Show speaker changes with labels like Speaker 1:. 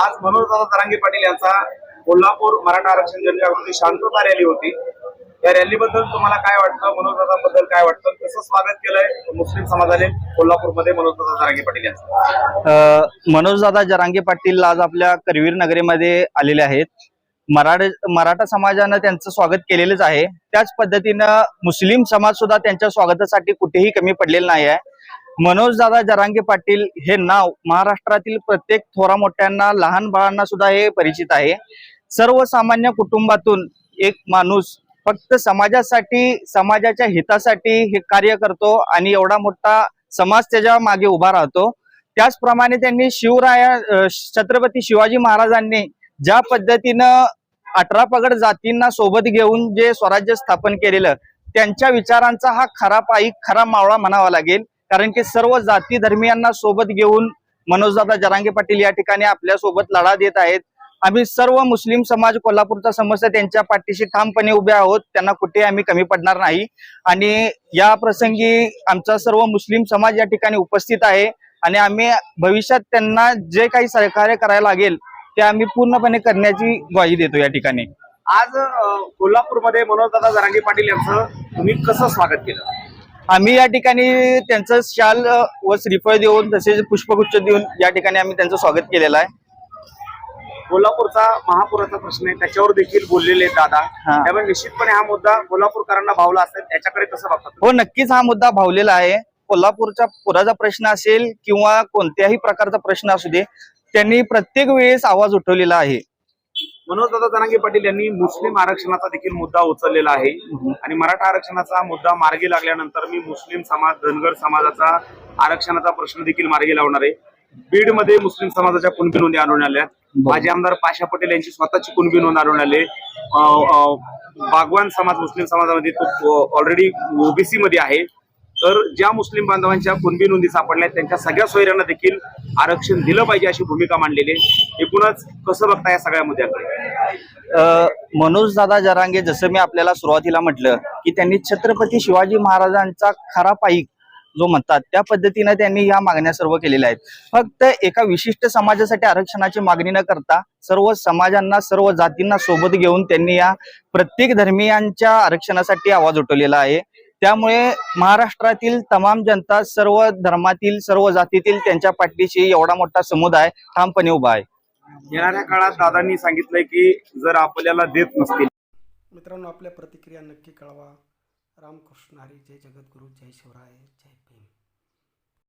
Speaker 1: आज मनोजदादा जरांगे पाटील यांचा कोल्हापूर मराठा आरक्षण जनजागृती शांतता रॅली होती. या रॅलीबद्दल तुम्हाला काय वाटतं? मनोजदादाबद्दल काय वाटतं? कसं स्वागत केलंय? मुस्लिम समाजाने कोल्हापूरमध्ये मनोजदादा जरांगे पाटील यांचं.
Speaker 2: मनोजदादा जरांगे पाटील आज आपल्या करवीर नगरीमध्ये आलेले आहेत. मराठा मराठा समाजानं त्यांचं स्वागत केलेलंच आहे. त्याच पद्धतीनं मुस्लिम समाज सुद्धा त्यांच्या स्वागतासाठी कुठेही कमी पडलेला नाही आहे. मनोजदादा जरांगे पाटील हे नाव महाराष्ट्रातील प्रत्येक थोरा मोठ्यांना लहान बाळांना सुद्धा हे परिचित आहे. सर्वसामान्य कुटुंबातून एक माणूस फक्त समाजासाठी समाजाच्या हितासाठी हे कार्य करतो आणि एवढा मोठा समाज त्याच्यामागे उभा राहतो. त्याचप्रमाणे त्यांनी शिवराया छत्रपती शिवाजी महाराजांनी ज्या पद्धतीनं अठरा पगड जातींना सोबत घेऊन जे स्वराज्य स्थापन केलेलं त्यांच्या विचारांचा हा खरा पायी खरा मावळा म्हणावा लागेल. कारण की सर्व जाती धर्मियांना सोबत घेऊन मनोजदादा जरांगे पाटील या ठिकाणी आपल्यासोबत लढा देत आहेत. आम्ही सर्व मुस्लिम समाज कोल्हापूरचा समस्या त्यांच्या पाठीशी ठामपणे उभे आहोत. त्यांना कुठे आम्ही कमी पडणार नाही. आणि या प्रसंगी आमचा सर्व मुस्लिम समाज या ठिकाणी उपस्थित आहे. आणि आम्ही भविष्यात त्यांना जे काही सहकार्य करायला लागेल ते आम्ही पूर्णपणे करण्याची ग्वाही देतो या ठिकाणी.
Speaker 1: आज कोल्हापूरमध्ये मनोजदादा जरांगे पाटील यांचं तुम्ही कसं स्वागत केलं?
Speaker 2: आम्ही या ठिकाणी त्यांचं शाल व श्रीफळ देऊन तसेच पुष्पगुच्छ देऊन या ठिकाणी आम्ही त्यांचं स्वागत केलेलं आहे.
Speaker 1: कोल्हापूरचा महापुराचा प्रश्न आहे. त्याच्यावर देखील बोललेले आहेत दादा.
Speaker 2: हा.
Speaker 1: त्यामुळे निश्चितपणे हा मुद्दा कोल्हापूरकरांना भावला असेल याच्याकडे कसं बघतात?
Speaker 2: हो नक्कीच हा मुद्दा भावलेला आहे. कोल्हापूरच्या पुराचा प्रश्न असेल किंवा कोणत्याही प्रकारचा प्रश्न असू दे त्यांनी प्रत्येक वेळेस आवाज उठवलेला आहे.
Speaker 1: मनोजदादा जरांगे पाटील यांनी मुस्लिम आरक्षणाचा देखील मुद्दा उचललेला आहे. आणि मराठा आरक्षणाचा मुद्दा मार्गी लागल्यानंतर मी मुस्लिम समाज धनगर समाजाचा आरक्षणाचा प्रश्न देखील मार्गी लावणार आहे. बीडमध्ये मुस्लिम समाजाच्या कुणबी नोंदी आणून आल्या माजी आमदार पाशा पटेल यांची स्वतःची कुणबी नोंद आणून आले बागवान समाज मुस्लिम समाजामध्ये तो ऑलरेडी ओबीसी मध्ये आहे. तर ज्या मुस्लिम बांधवांच्या कुणबी नोंदी सापडल्या त्यांच्या सगळ्या सोयऱ्यांना देखील आरक्षण दिलं पाहिजे अशी भूमिका मांडलेली आहे. एकूणच कसं बघता या सगळ्या मुद्द्याकडे?
Speaker 2: मनोज दादा जरांगे जसं मी आपल्याला सुरुवातीला म्हटलं की त्यांनी छत्रपती शिवाजी महाराजांचा खरा पाईक जो म्हणतात त्या पद्धतीनं त्यांनी या मागण्या सर्व केलेल्या आहेत. फक्त एका विशिष्ट समाजासाठी आरक्षणाची मागणी न करता सर्व समाजांना सर्व जातींना सोबत घेऊन त्यांनी या प्रत्येक धर्मियांच्या आरक्षणासाठी आवाज उठवलेला आहे. त्यामुळे महाराष्ट्रातील तमाम जनता सर्व धर्मातील सर्व जातीतील त्यांच्या पाठीशी एवढा मोठा समुदाय ठामपणे उभा आहे.
Speaker 1: येणाऱ्या काळात दादांनी सांगितलंय की जर आपल्याला देत नसतील.
Speaker 3: मित्रांनो आपल्या प्रतिक्रिया नक्की कळवा. रामकृष्ण हरी जय जगद्गुरू जय शिवराय जय